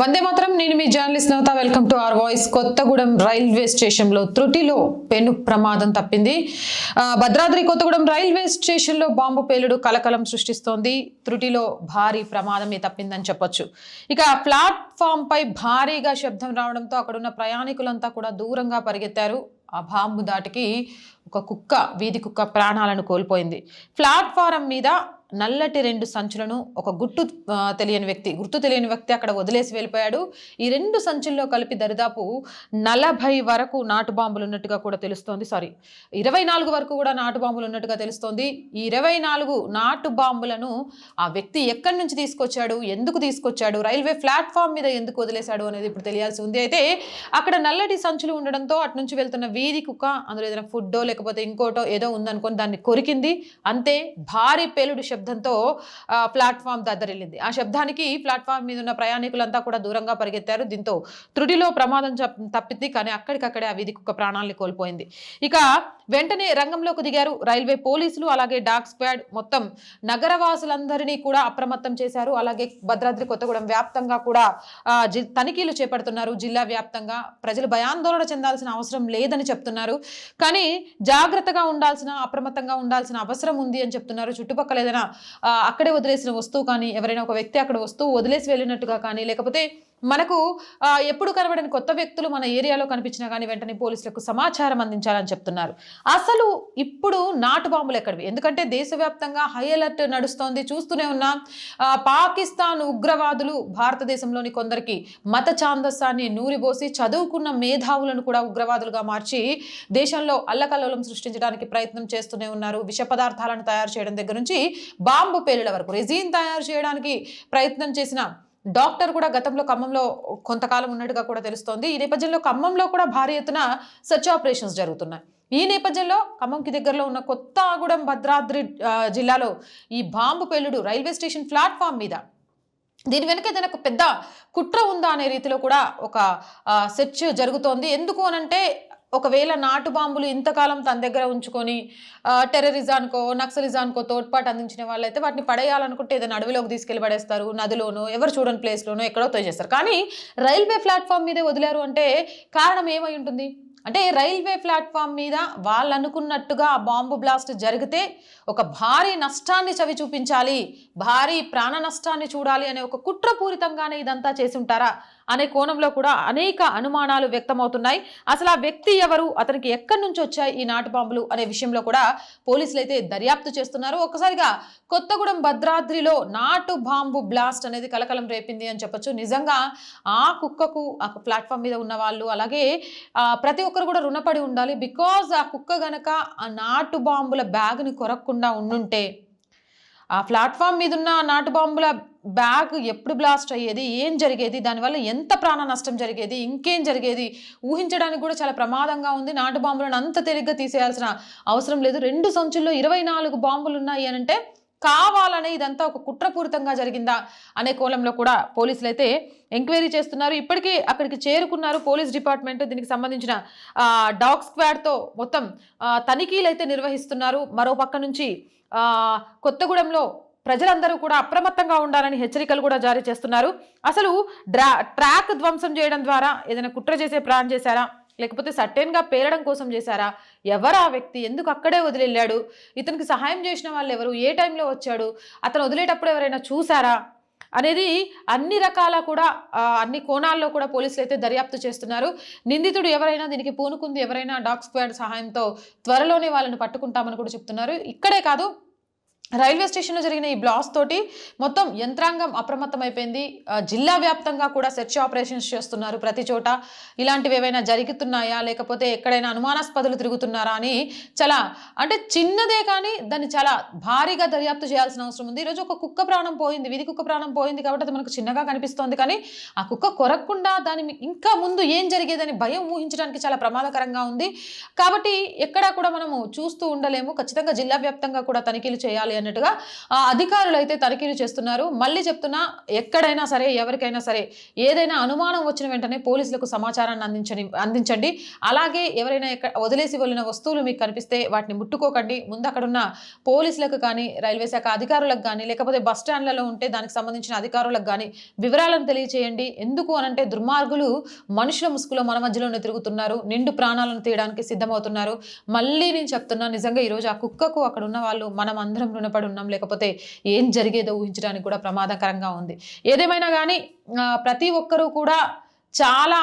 వందే మాత్రం నేను మీ journalist Navata. Welcome to R voice. Kothagudem railway స్టేషన్లో త్రుటిలో పెను ప్రమాదం తప్పింది. భద్రాద్రి కొత్తగూడెం రైల్వే స్టేషన్లో బాంబు పేలుడు కలకలం సృష్టిస్తోంది. త్రుటిలో భారీ ప్రమాదమే తప్పిందని చెప్పొచ్చు. ఇక ప్లాట్ఫామ్ పై భారీగా శబ్దం రావడంతో అక్కడున్న ప్రయాణికులంతా కూడా దూరంగా పరిగెత్తారు. ఆ బాంబు దాటికి ఒక కుక్క వీధి కుక్క ప్రాణాలను కోల్పోయింది. ప్లాట్ఫారం మీద నల్లటి రెండు సంచులను ఒక గుట్టు తెలియని వ్యక్తి గుర్తు తెలియని వ్యక్తి అక్కడ వదిలేసి వెళ్ళిపోయాడు. ఈ రెండు సంచుల్లో కలిపి దరిదాపు నలభై వరకు నాటు బాంబులు ఉన్నట్టుగా కూడా తెలుస్తోంది. సారీ ఇరవై నాలుగు వరకు కూడా నాటు బాంబులు ఉన్నట్టుగా తెలుస్తోంది. ఈ ఇరవై నాలుగు నాటు బాంబులను ఆ వ్యక్తి ఎక్కడి నుంచి తీసుకొచ్చాడు? ఎందుకు తీసుకొచ్చాడు? రైల్వే ప్లాట్ఫామ్ మీద ఎందుకు వదిలేశాడు అనేది ఇప్పుడు తెలియాల్సి ఉంది. అయితే అక్కడ నల్లటి సంచులు ఉండడంతో అటు నుంచి వెళ్తున్న వీధి కుక్క అందులో ఏదైనా ఫుడ్డో లేకపోతే ఇంకోటో ఏదో ఉందనుకొని దాన్ని కొరికింది. అంతే భారీ పేలుడు శబ్దం శబ్దంతో ప్లాట్ఫామ్ దద్దరిల్లింది. ఆ శబ్దానికి ప్లాట్ఫామ్ మీద ఉన్న ప్రయాణికులంతా కూడా దూరంగా పరిగెత్తారు. దీంతో త్రుడిలో ప్రమాదం తప్పింది. కానీ అక్కడికక్కడే ఆ వీధి కుక్క ప్రాణాలని కోల్పోయింది. ఇక వెంటనే రంగంలోకి దిగారు. రైల్వే పోలీసులు అలాగే డాక్ స్క్వాడ్ మొత్తం నగరవాసులందరినీ కూడా అప్రమత్తం చేశారు. అలాగే భద్రాద్రి కొత్తగూడెం వ్యాప్తంగా కూడా తనిఖీలు చేపడుతున్నారు. జిల్లా వ్యాప్తంగా ప్రజలు భయాందోళన చెందాల్సిన అవసరం లేదని చెప్తున్నారు. కానీ జాగ్రత్తగా ఉండాల్సిన అప్రమత్తంగా ఉండాల్సిన అవసరం ఉంది అని చెప్తున్నారు. చుట్టుపక్కల ఏదైనా అక్కడే వదిలేసిన వస్తువు కానీ ఎవరైనా ఒక వ్యక్తి అక్కడ వస్తువు వదిలేసి వెళ్ళినట్టుగా కానీ లేకపోతే మనకు ఎప్పుడు కనబడని కొత్త వ్యక్తులు మన ఏరియాలో కనిపించినా కానీ వెంటనే పోలీసులకు సమాచారం అందించాలని చెప్తున్నారు. అసలు ఇప్పుడు నాటు బాంబులు ఎక్కడివి? ఎందుకంటే దేశవ్యాప్తంగా హై అలర్ట్ నడుస్తోంది. చూస్తూనే ఉన్నాం. పాకిస్తాన్ ఉగ్రవాదులు భారతదేశంలోని కొందరికి మత ఛాందస్సాన్ని నూరిపోసి చదువుకున్న మేధావులను కూడా ఉగ్రవాదులుగా మార్చి దేశంలో అల్లకల్లోలం సృష్టించడానికి ప్రయత్నం చేస్తూనే ఉన్నారు. విష పదార్థాలను తయారు చేయడం దగ్గర నుంచి బాంబు పేలుల వరకు రెజీన్ తయారు చేయడానికి ప్రయత్నం చేసిన డాక్టర్ కూడా గతంలో ఖమ్మంలో కొంతకాలం ఉన్నట్టుగా కూడా తెలుస్తోంది. ఈ నేపథ్యంలో ఖమ్మంలో కూడా భారీ ఎత్తున సెర్చ్ ఆపరేషన్స్ జరుగుతున్నాయి. ఈ నేపథ్యంలో ఖమ్మంకి దగ్గరలో ఉన్న కొత్తగూడెం భద్రాద్రి జిల్లాలో ఈ బాంబు పేలుడు రైల్వే స్టేషన్ ప్లాట్ఫామ్ మీద దీని వెనుక ఏదైనా పెద్ద కుట్ర ఉందా అనే రీతిలో కూడా ఒక సెర్చ్ జరుగుతోంది. ఎందుకు అనంటే ఒకవేళ నాటు బాంబులు ఇంతకాలం తన దగ్గర ఉంచుకొని ఆ, టెర్రరిజానికో నక్సలిజానికో తోడ్పాటు అందించిన వాళ్ళైతే వాటిని పడేయాలనుకుంటే ఏదైనా అడవిలోకి తీసుకెళ్ళి పడేస్తారు నదిలోనో ఎవరు చూడని ప్లేస్లోనో ఎక్కడో తోచేస్తారు కానీ రైల్వే ప్లాట్ఫామ్ మీదే వదిలారు అంటే కారణం ఏమై ఉంటుంది? అంటే రైల్వే ప్లాట్ఫామ్ మీద వాళ్ళు అనుకున్నట్టుగా ఆ బాంబు బ్లాస్ట్ జరిగితే ఒక భారీ నష్టాన్ని చవి చూపించాలి భారీ ప్రాణ నష్టాన్ని చూడాలి అనే ఒక కుట్రపూరితంగానే ఇదంతా చేసి ఉంటారా? అనే కోణంలో కూడా అనేక అనుమానాలు వ్యక్తమవుతున్నాయి. అసలు ఆ వ్యక్తి ఎవరు? అతనికి ఎక్కడి నుంచి వచ్చాయి ఈ నాటు బాంబులు అనే విషయంలో కూడా పోలీసులు అయితే దర్యాప్తు చేస్తున్నారు. ఒక్కసారిగా కొత్తగూడెం భద్రాద్రిలో నాటు బాంబు బ్లాస్ట్ అనేది కలకలం రేపింది అని చెప్పొచ్చు. నిజంగా ఆ కుక్కకు ఆ ప్లాట్ఫామ్ మీద ఉన్న వాళ్ళు అలాగే ప్రతి ఒక్కరు కూడా రుణపడి ఉండాలి. బికాజ్ ఆ కుక్క గనక ఆ నాటు బాంబుల బ్యాగ్ని కొరక్కుండా ఉండుంటే ఆ ప్లాట్ఫామ్ మీద ఉన్న నాటు బాంబుల బ్యాగ్ ఎప్పుడు బ్లాస్ట్ అయ్యేది? ఏం జరిగేది? దానివల్ల ఎంత ప్రాణ నష్టం జరిగేది? ఇంకేం జరిగేది? ఊహించడానికి కూడా చాలా ప్రమాదంగా ఉంది. నాటు బాంబులను అంత తేలిగ్గా తీసేయాల్సిన అవసరం లేదు. రెండు సంచుల్లో ఇరవై నాలుగు బాంబులు ఉన్నాయి అని అంటే కావాలనే ఇదంతా ఒక కుట్రపూరితంగా జరిగిందా అనే కోణంలో కూడా పోలీసులు అయితే ఎంక్వైరీ చేస్తున్నారు. ఇప్పటికే అక్కడికి చేరుకున్నారు పోలీస్ డిపార్ట్మెంట్. దీనికి సంబంధించిన డాగ్ స్క్వాడ్తో మొత్తం తనిఖీలు అయితే నిర్వహిస్తున్నారు. మరో పక్క నుంచి కొత్తగూడెంలో ప్రజలందరూ కూడా అప్రమత్తంగా ఉండాలని హెచ్చరికలు కూడా జారీ చేస్తున్నారు. అసలు డ్రా ట్రాక్ ధ్వంసం చేయడం ద్వారా ఏదైనా కుట్ర చేసే ప్లాన్ చేశారా? లేకపోతే సట్టెన్గా పేరడం కోసం చేశారా? ఎవరు ఆ వ్యక్తి? ఎందుకు అక్కడే వదిలేళ్ళాడు? ఇతనికి సహాయం చేసిన వాళ్ళు ఎవరు? ఏ టైంలో వచ్చాడు? అతను వదిలేటప్పుడు ఎవరైనా చూసారా అనేది అన్ని రకాల కూడా అన్ని కోణాల్లో కూడా పోలీసులు అయితే దర్యాప్తు చేస్తున్నారు. నిందితుడు ఎవరైనా దీనికి పూనుకుంది ఎవరైనా డాగ్ స్క్వాడ్ సహాయంతో త్వరలోనే వాళ్ళని పట్టుకుంటామని కూడా చెప్తున్నారు. ఇక్కడే కాదు రైల్వే స్టేషన్లో జరిగిన ఈ బ్లాస్ట్ తోటి మొత్తం యంత్రాంగం అప్రమత్తమైపోయింది. జిల్లా వ్యాప్తంగా కూడా సెర్చ్ ఆపరేషన్స్ చేస్తున్నారు ప్రతి చోట. ఇలాంటివి ఏవైనా జరుగుతున్నాయా? లేకపోతే ఎక్కడైనా అనుమానాస్పదులు తిరుగుతున్నారా అని చాలా అంటే చిన్నదే కానీ దాన్ని చాలా భారీగా దర్యాప్తు చేయాల్సిన అవసరం ఉంది. ఈరోజు ఒక కుక్క ప్రాణం పోయింది విధి కుక్క ప్రాణం పోయింది కాబట్టి అది మనకు చిన్నగా కనిపిస్తోంది. కానీ ఆ కుక్క కొరక్కుండా దాని ఇంకా ముందు ఏం జరిగేదని భయం ఊహించడానికి చాలా ప్రమాదకరంగా ఉంది. కాబట్టి ఎక్కడా కూడా మనము చూస్తూ ఉండలేము. ఖచ్చితంగా జిల్లా వ్యాప్తంగా కూడా తనిఖీలు చేయాలి అన్నట్టుగా ఆ అధికారులు అయితే తనిఖీలు చేస్తున్నారు. మళ్ళీ చెప్తున్నా ఎక్కడైనా సరే ఎవరికైనా సరే ఏదైనా అనుమానం వచ్చిన వెంటనే పోలీసులకు సమాచారాన్ని అందించని అందించండి. అలాగే ఎవరైనా ఎక్కడ వదిలేసి వెళ్ళిన వస్తువులు మీకు కనిపిస్తే వాటిని ముట్టుకోకండి. ముందు అక్కడున్న పోలీసులకు కానీ రైల్వే శాఖ అధికారులకు కానీ లేకపోతే బస్ స్టాండ్లలో ఉంటే దానికి సంబంధించిన అధికారులకు కానీ వివరాలను తెలియచేయండి. ఎందుకు అనంటే దుర్మార్గులు మనుషుల ముసుగులో మన మధ్యలోనే తిరుగుతున్నారు. నిండు ప్రాణాలను తీయడానికి సిద్ధమవుతున్నారు. మళ్ళీ నేను చెప్తున్నా నిజంగా ఈరోజు ఆ కుక్కకు అక్కడ ఉన్న వాళ్ళు మనం అందరం రుణపడి ఉన్నాం. లేకపోతే ఏం జరిగేదో ఊహించడానికి కూడా ప్రమాదకరంగా ఉంది. ఏదేమైనా కానీ ప్రతి ఒక్కరూ కూడా చాలా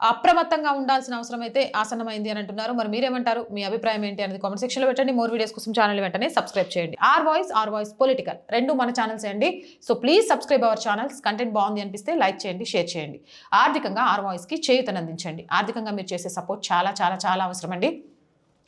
అప్రమత్తంగా ఉండాల్సిన అవసరం అయితే ఆసన్నమైంది అని అంటున్నారు. మరి మీరేమంటారు? మీ అభిప్రాయం ఏంటి అనేది కామెంట్ సెక్షన్లో పెట్టండి. మోర్ వీడియోస్ కోసం ఛానల్ వెంటనే సబ్స్క్రైబ్ చేయండి. R voice R voice political రెండు మన ఛానల్స్ అండి? So please subscribe our channels. Content బాగుంది అనిపిస్తే లైక్ చేయండి షేర్ చేయండి. ఆర్థికంగా ఆర్ వాయిస్కి చేయుతనందించండి ఆర్థికంగా మీరు చేసే సపోర్ట్ చాలా చాలా చాలా అవసరం అండి.